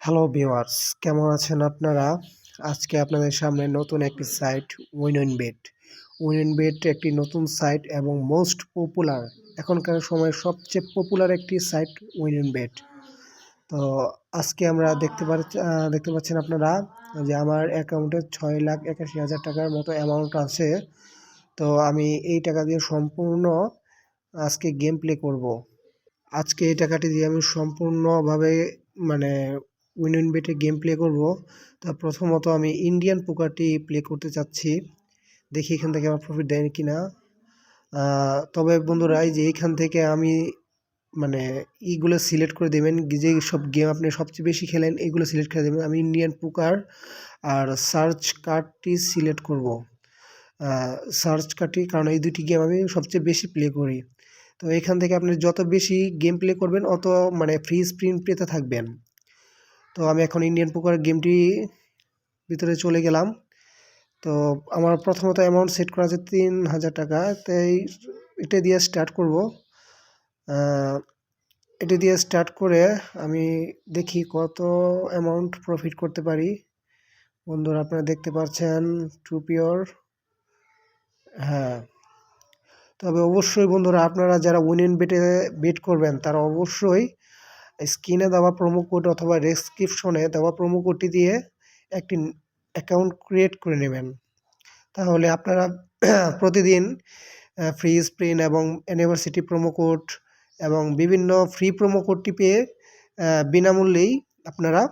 Hello viewers কেমন আছেন আপনারা? আজকে আপনাদের সামনে নতুন একটি site win bet win bet একটি নতুন সাইট এবং মোস্ট পপুলার এখনকার সময় সবচেয়ে পপুলার একটি সাইট উইন বেট তো আজকে আমরা দেখতে পাচ্ছি দেখতে পাচ্ছেন আপনারা যে আমার অ্যাকাউন্টে ছয় লাখ একাশি হাজার টাকার মতো অ্যামাউন্ট আছে। তো আমি এই টাকা দিয়ে সম্পূর্ণ আজকে গেম প্লে করব। আজকে এই টাকাটি দিয়ে আমি সম্পূর্ণভাবে মানে উইন উইন বেটে গেম প্লে করব। তা প্রথমত আমি ইন্ডিয়ান পোকারটি প্লে করতে চাচ্ছি। দেখি এখান থেকে আমার প্রফিট দেয় কি না তবে বন্ধুরা যে এইখান থেকে আমি মানে ইগুলো সিলেক্ট করে দেবেন। যে সব গেম আপনি সবচেয়ে বেশি খেলেন, এগুলো সিলেক্ট করে দেবেন। আমি ইন্ডিয়ান পুকার আর সার্চ কার্ডটি সিলেক্ট করব। সার্চ কার্ডটি কারণ এই দুটি গেম আমি সবচেয়ে বেশি প্লে করি। তো এখান থেকে আপনি যত বেশি গেম প্লে করবেন, অত মানে ফ্রি স্প্রিন পেতে থাকবেন। তো আমি এখন ইন্ডিয়ান পোকার গেমটি ভিতরে চলে গেলাম। তো আমার প্রথমত অ্যামাউন্ট সেট করা আছে তিন হাজার টাকা। তাই এটা দিয়ে স্টার্ট করব। এটা দিয়ে স্টার্ট করে আমি দেখি কত অ্যামাউন্ট প্রফিট করতে পারি। বন্ধুরা, আপনারা দেখতে পাচ্ছেন টু পিওর হ্যাঁ। তবে অবশ্যই বন্ধুরা, আপনারা যারা উইন বেটে বেট করবেন, তারা অবশ্যই স্ক্রিনে দেওয়া প্রোমো কোড অথবা ডেসক্রিপশনে দেওয়া প্রোমো কোডটি দিয়ে একটি অ্যাকাউন্ট ক্রিয়েট করে নেবেন। তাহলে আপনারা প্রতিদিন ফ্রি স্প্রিন এবং ইউনিভার্সিটি প্রোমো কোড এবং বিভিন্ন ফ্রি প্রোমো কোডটি পেয়ে বিনামূল্যেই আপনারা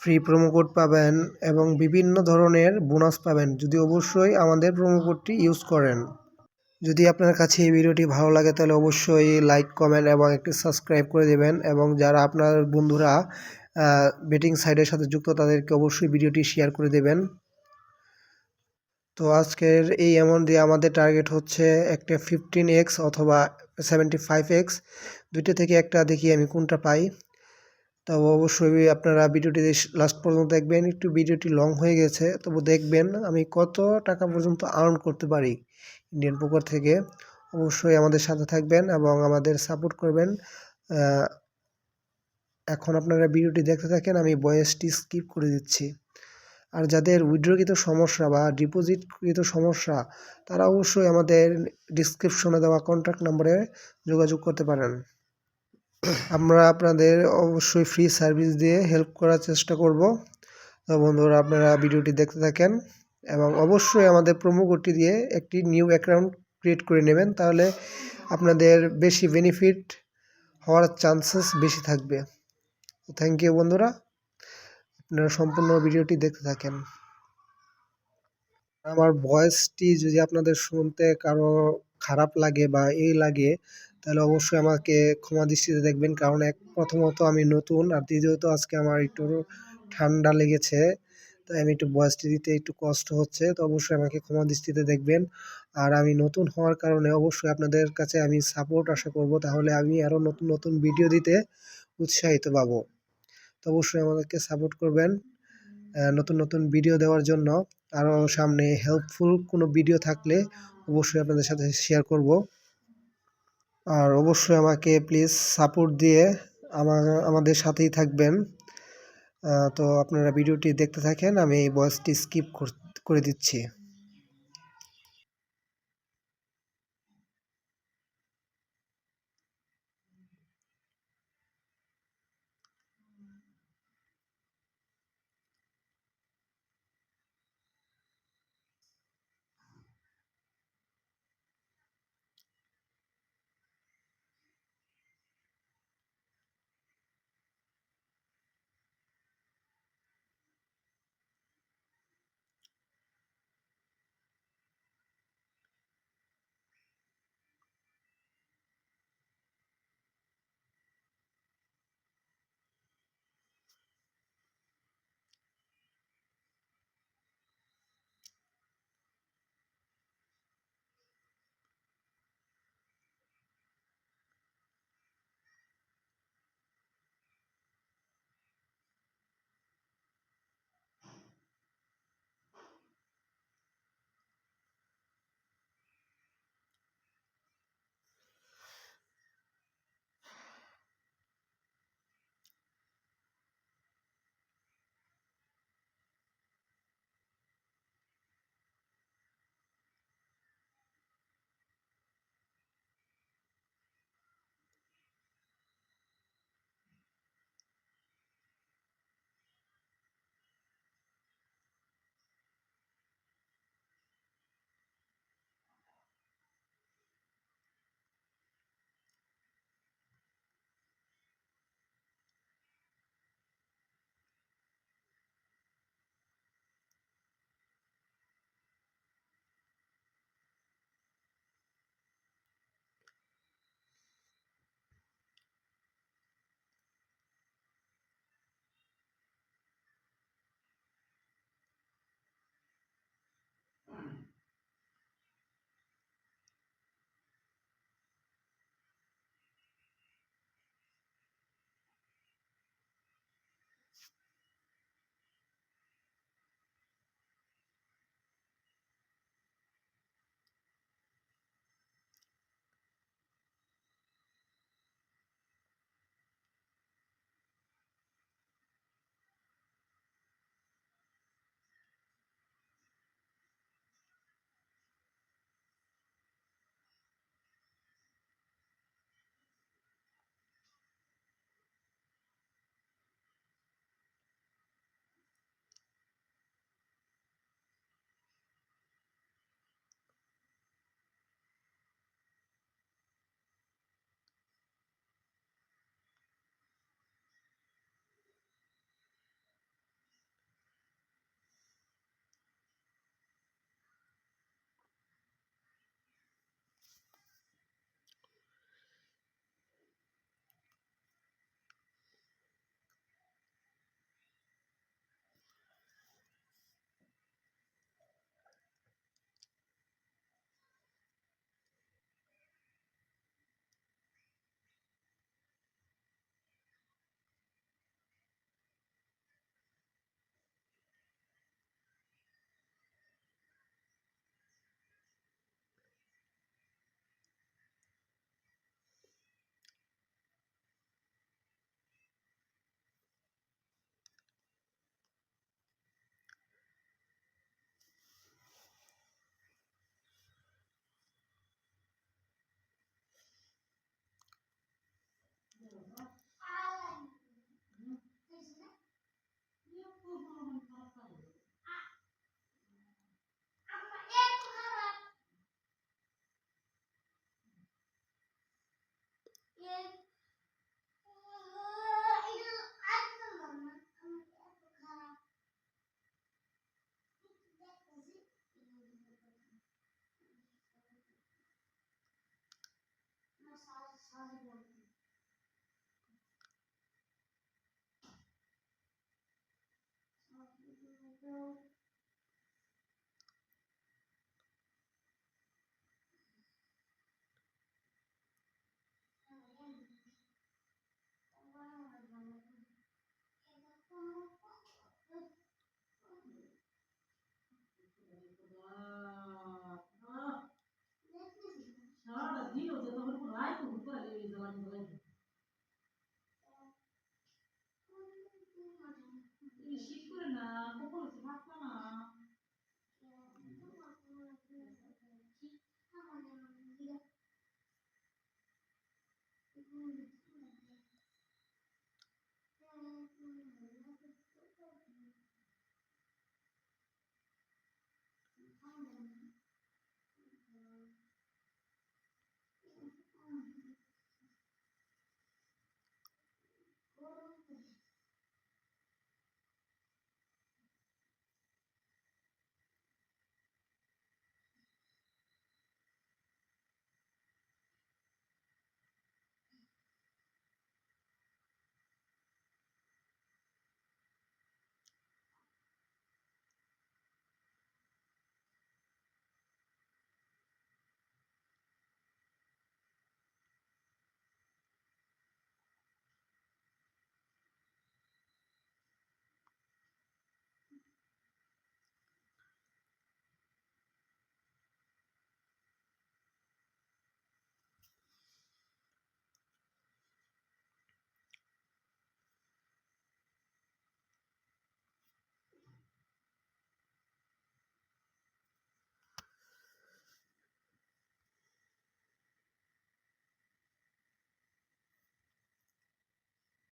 ফ্রি প্রোমো কোড পাবেন এবং বিভিন্ন ধরনের বোনাস পাবেন। যদি অবশ্যই আমাদের প্রোমো কোডটি ইউজ করেন। যদি আপনার কাছে এই ভিডিওটি ভালো লাগে, তাহলে অবশ্যই লাইক, কমেন্ট এবং একটি সাবস্ক্রাইব করে দেবেন এবং যারা আপনার বন্ধুরা বেটিং সাইডের সাথে যুক্ত, তাদেরকে অবশ্যই ভিডিওটি শেয়ার করে দেবেন। তো আজকের এই অ্যামাউন্ট দিয়ে আমাদের টার্গেট হচ্ছে একটা ফিফটিন এক্স অথবা সেভেন্টি ফাইভ এক্স দুইটা থেকে একটা দেখি আমি কোনটা পাই। তো অবশ্যই আপনারা ভিডিওটি লাস্ট পর্যন্ত দেখবেন। একটু ভিডিওটি লং হয়ে গেছে, তবু দেখবেন আমি কত টাকা পর্যন্ত আর্ন করতে পারি। ইন্ডিয়ান পোকার থেকে অবশ্যই আমাদের সাথে থাকবেন এবং আমাদের সাপোর্ট করবেন। এখন আপনারা ভিডিওটি দেখতে থাকেন, আমি বয়েসটি স্কিপ করে দিচ্ছি। আর যাদের উইড্রোকৃত সমস্যা বা ডিপোজিটকৃত সমস্যা, তারা অবশ্যই আমাদের ডিসক্রিপশনে দেওয়া কন্ট্যাক্ট নম্বরে যোগাযোগ করতে পারেন। আমরা আপনাদের অবশ্যই ফ্রি সার্ভিস দিয়ে হেল্প করার চেষ্টা করব। তো বন্ধুরা, আপনারা ভিডিওটি দেখতে থাকেন। এবং অবশ্যই আমাদের প্রোমো কোডটি দিয়ে একটি নিউ অ্যাকাউন্ট ক্রিয়েট করে নেবেন, তাহলে আপনাদের বেশি বেনিফিট হওয়ার চান্সেস বেশি থাকবে। থ্যাংক ইউ বন্ধুরা, আপনারা সম্পূর্ণ ভিডিওটি দেখতে থাকেন। আমার ভয়েসটি যদি আপনাদের শুনতে কারও খারাপ লাগে বা এই লাগে, তাহলে অবশ্যই আমাকে ক্ষমা দৃষ্টিতে দেখবেন, কারণ এক প্রথমত আমি নতুন আর দ্বিতীয়ত আজকে আমার একটু ঠান্ডা লেগেছে। তাই আমি একটু ভয়েসটি দিতে একটু কষ্ট হচ্ছে, তো অবশ্যই আমাকে ক্ষমা দৃষ্টিতে দেখবেন। আর আমি নতুন হওয়ার কারণে অবশ্যই আপনাদের কাছে আমি সাপোর্ট আশা করব, তাহলে আমি আরও নতুন নতুন ভিডিও দিতে উৎসাহিত পাবো। তো অবশ্যই আমাদেরকে সাপোর্ট করবেন নতুন নতুন ভিডিও দেওয়ার জন্য। আরও সামনে হেল্পফুল কোনো ভিডিও থাকলে অবশ্যই আপনাদের সাথে শেয়ার করব। আর অবশ্যই আমাকে প্লিজ সাপোর্ট দিয়ে আমাদের সাথেই থাকবেন। তো আপনারা ভিডিওটি দেখতে থাকেন আমি এই বয়সটি স্কিপ করে দিচ্ছি। No. Amen.